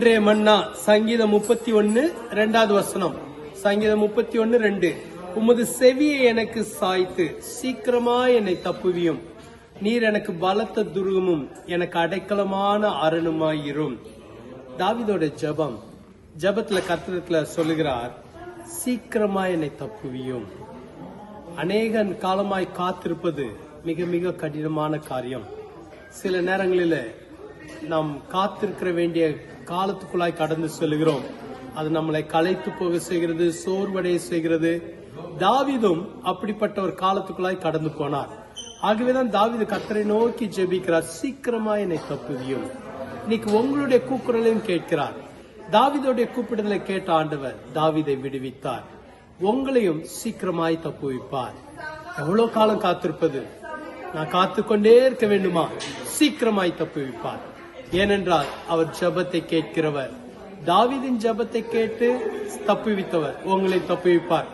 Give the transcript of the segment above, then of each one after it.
இன்றைய மன்னா சங்கீதம் முப்பத்தி ஒன்னு ரெண்டாவது வசனம். சங்கீதம் முப்பத்தி ஒன்னு ரெண்டு. உமது செவியை எனக்கு சாய்த்து சீக்கிரமா என்னை தப்புவியும். நீர் எனக்கு பலத்த துருகமும் எனக்கு அடைக்கலமான அரணுமாயிரும் தாவிதோட ஜெபம். ஜபத்துல கத்திரத்துல சொல்லுகிறார் சீக்கிரமா என்னை தப்புவியும். அநேகன் காலமாய் காத்திருப்பது மிக மிக கடினமான காரியம். சில நேரங்களில் நாம் காத்திருக்கிற வேண்டிய காலத்துக்குள்ளாய் கடந்து செல்கிறோம். அது நம்மளை களைத்து போக செய்கிறது சோர்வடைய செய்கிறது. தாவிதும் அப்படிப்பட்ட ஒரு காலத்துக்குள்ளாய் கடந்து போனார். ஆகவேதான் தாவிது கத்தரை நோக்கி ஜெபிக்கிறார். சீக்கிரமா என்னை தப்புவியும். இன்னைக்கு உங்களுடைய கூக்குரலையும் கேட்கிறார். தாவிதோடைய கூப்பிடுதலை கேட்ட ஆண்டவர் தாவிதை விடுவித்தார். உங்களையும் சீக்கிரமாய் தப்புவிப்பார். எவ்வளவு காலம் காத்திருப்பது? நான் காத்து கொண்டே இருக்க வேண்டுமா? சீக்கிரமாய் தப்புவிப்பார். ஏனென்றால் அவர் ஜெபத்தை கேட்கிறவர். தாவிதின் ஜெபத்தை கேட்டு தப்புவித்தவர். உங்களை தப்புவிப்பார்.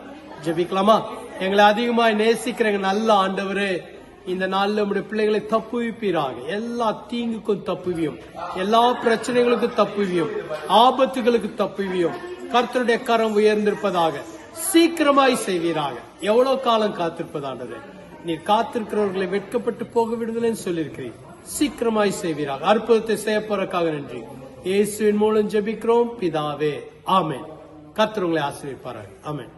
ஜெபிக்கலாமா? எங்களை அதிகமாய் நேசிக்கிற நல்ல ஆண்டவரே இந்த நாளில் நம்முடைய பிள்ளைகளை தப்புவிப்பீராக. எல்லா தீங்குக்கும் தப்புவியும். எல்லா பிரச்சனைகளுக்கும் தப்புவியும். ஆபத்துகளுக்கு தப்புவியும். கர்த்தருடைய கரம் உயர்ந்திருப்பதாக சீக்கிரமாய் செய்வீராக. எவ்வளவு காலம் காத்திருப்பதானது நீர் காத்திருக்கிறவர்களை வெட்கப்பட்டு போக விடுதலைன்னு சொல்லியிருக்கிறீர். சீக்கிரமாய் செய்வீராக. அற்புதத்தை செய்ய போறதுக்காக நன்றி. இயேசுவின் மூலம் ஜெபிக்கிறோம். பிதாவே. ஆமேன். கத்திரங்களை ஆசிரியப்பார்கள் ஆமேன்.